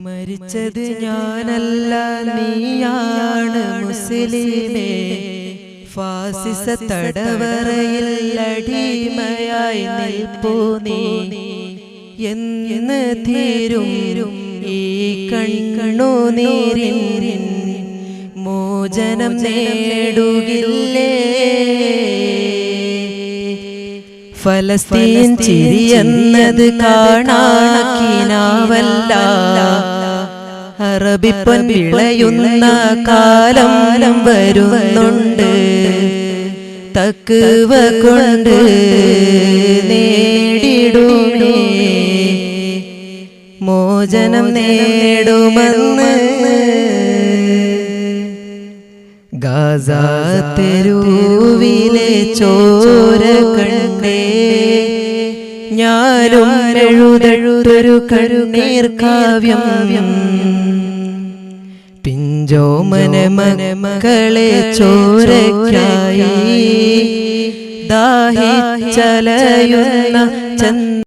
മരിച്ചത് ഞാനല്ല നീയാണ് മുസ്ലിമേ. ഫാസിസ തടവറയിൽ അടിമയായി നിൽപ്പൂ നീ. എന്ന് തീരും ഈ കൺകണോ നീരിൻ. മോചനം നേടുകില്ലേ? ഫലസ്തീൻ ചിരിയെന്നത് കാണാക്കിനാവല്ല അറബിപ്പൻ വിളയുന്ന കാലം വരുന്നുണ്ട്. തക്കുവ കൊണ്ട് നേടിടുമേ. മോചനം നേടുമെന്ന് ഗാസ തെരുവിലെ ചോര കണ്ടേ. ഞാനും എഴുതെഴുതൊരു കരുണീർ കാവ്യം. പിഞ്ചോമന മക്കളെ ചോരയ്ക്കായി ദാഹിച്ചലയുന്ന ചന്ദ